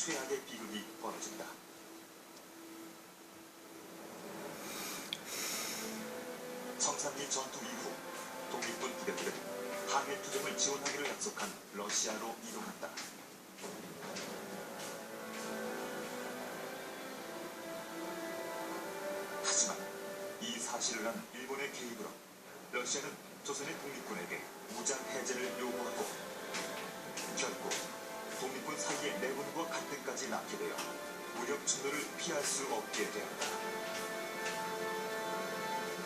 최악의 비극이 벌어진다. 청산리 전투 이후 독립군 부대들은 항해 투쟁을 지원하기로 약속한 러시아로 이동한다. 하지만 이 사실을 안 일본의 개입으로 러시아는 조선의 독립군에게 피할 수 없게 되었다.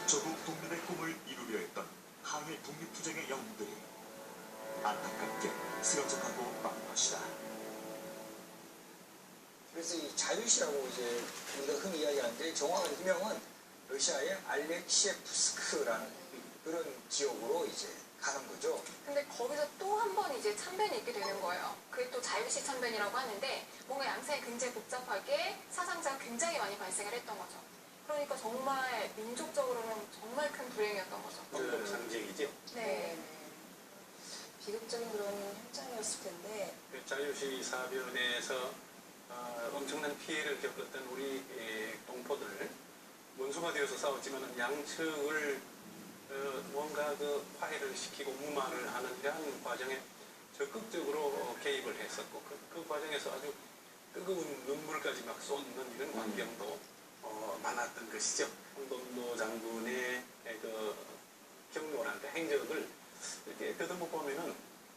조국 독립의 꿈을 이루려 했던 항해 독립투쟁의 영웅들이 안타깝게 쓰러져가고 만 것이다. 그래서 이 자유시라고 이제 우리가 흔히 이야기하는데 정확한 희명은 러시아의 알렉시에프스크라는 그런 지역으로 이제 가는 거죠. 근데 거기서 또 한 번 이제 참변이 있게 되는 거예요. 그게 또 자유식 참변이라고 하는데 뭔가 양상이 굉장히 복잡하게 사상자가 굉장히 많이 발생을 했던 거죠. 그러니까 정말 민족적으로는 정말 큰 불행이었던 거죠. 그 상징이죠. 네. 비극적인 그런 현장이었을 텐데 그 자유시 사변에서 어, 엄청난 피해를 겪었던 우리 에, 동포들 원수가 되어서 싸웠지만 양측을 어, 뭔가 그 화해를 시키고 무마를 하는 이러한 과정에 적극적으로 개입을 했었고 그, 그 과정에서 아주 뜨거운 눈물까지 막 쏟는 이런 광경도 어, 많았던 것이죠. 홍범도 장군의 그 경로랄까 행적을 이렇게 더듬어 보면은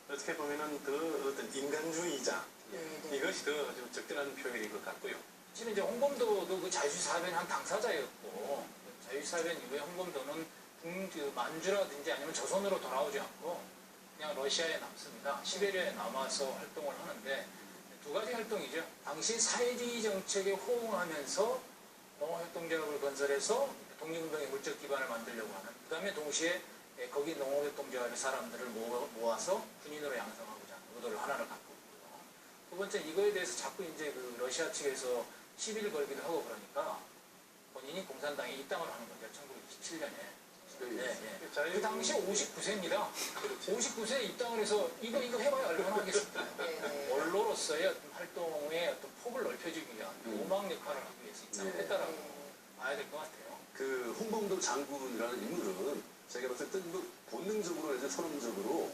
어떻게 보면은 그 어떤 인간주의자 네, 네. 이것이 더좀 적절한 표현인 것 같고요. 지금 이제 홍범도도 그 자유사변 한 당사자였고 그 자유사변 이후에 홍범도는 북, 그 만주라든지 아니면 조선으로 돌아오지 않고 그냥 러시아에 남습니다. 시베리아에 남아서 활동을 하는데 두 가지 활동이죠. 당시 사회주의 정책에 호응하면서 농업협동조합을 건설해서 독립운동의 물적 기반을 만들려고 하는 그 다음에 동시에 예, 거기 농업협동조합의 사람들을 모아- 모아서 군인으로 양성하고자 하는 의도를 하나를 갖고 있고요. 두 번째 이거에 대해서 자꾸 이제 그 러시아 측에서 시비를 걸기도 하고 그러니까 본인이 공산당에 입당을 하는 거죠. 1927년에. 네, 네. 자유- 그 당시 59세입니다. 59세에 입당을 해서 이거 이거 해봐야 얼마나 하겠습니까? 네, 네. 원로로서의 어떤 활동의 어떤 폭을 넓혀주기 위한 음. 오막 역할을 하기 위해서 입당을 네. 했다라고 네. 봐야 될 것 같아요. 그 홍범도 장군이라는 인물은 제가 봤을 때그 본능적으로 이제 선언적으로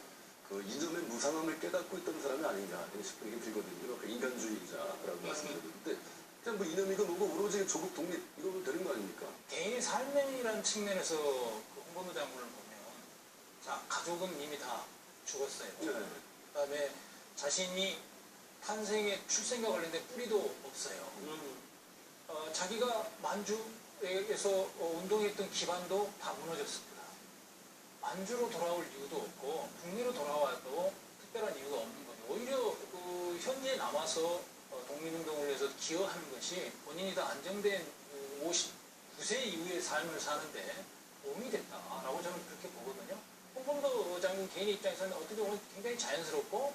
그 이념의 무상함을 깨닫고 있던 사람이 아닌가 싶은 게 들거든요. 그 인간주의자라고 말씀드렸는데 그냥 뭐 이념이고 뭐고 오로지 조국 독립 이거면 되는 거 아닙니까? 개인의 삶이라는 측면에서 그 홍범도 장군을 보면 자 가족은 이미 다 죽었어요. 네. 그다음에 자신이 탄생에 출생과 관련된 뿌리도 없어요. 어, 자기가 만주에서 어, 운동했던 기반도 다 무너졌습니다. 만주로 돌아올 이유도 없고 북미로 돌아와도 특별한 이유가 없는 거죠. 오히려 그 현지에 남아서 어, 독립운동을 위해서 기여하는 것이 본인이 다 안정된 그 59세 이후의 삶을 사는데 도움이 됐다라고 저는 그렇게 보거든요. 홍범도 장군 개인의 입장에서는 어떻게 보면 굉장히 자연스럽고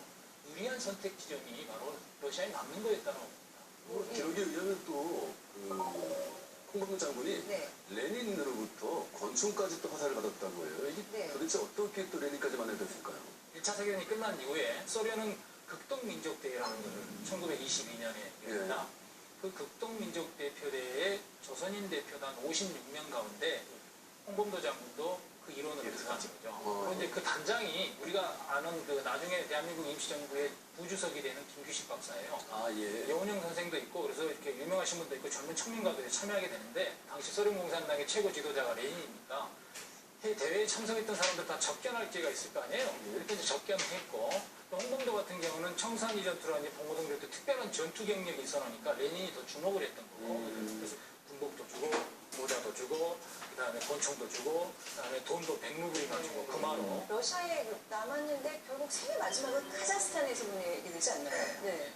유리한 선택 지점이 바로 러시아에 남는 거였다고 봅니다. 뭐 기록에 의하면 또그 홍범도 장군이 네. 레닌으로부터 권총까지 또 화살을 받았다고 해요. 이게 네. 도대체 어떻게 또 레닌까지 만나됐을까요? 1차 세계대전이 끝난 이후에 소련은 극동민족대회라는 것을 1922년에 열었다. 그 극동민족대표대회 조선인 대표단 56명 가운데 홍범도 장군도 그 일원으로 들어간 거죠. 어. 그런데 그 단장이 우리가 아는 그 나중에 대한민국 임시정부의 부주석이 되는 김규식 박사예요. 아 예. 여운형 선생도 있고 그래서 이렇게 유명하신 분도 있고 젊은 청년가들이 참여하게 되는데 당시 소련공산당의 최고 지도자가 레닌이니까 해 대회에 참석했던 사람들 다 접견할 기회가 있을 거 아니에요. 그때 이제 접견했고 또 홍범도 같은 경우는 청산 이 전투라니 봉오동 전투 특별한 전투 경력이 있어놓으니까 레닌이 더 주목을 했던 거고 음. 그래서 군복도 주고 모자도 주고 그다음에 권총도 주고 그다음에 돈도 100루블이나 주고 금화로 러시아에 남았는데 결국 생애 마지막은 카자흐스탄에서 보내게 되지 않나요? 네.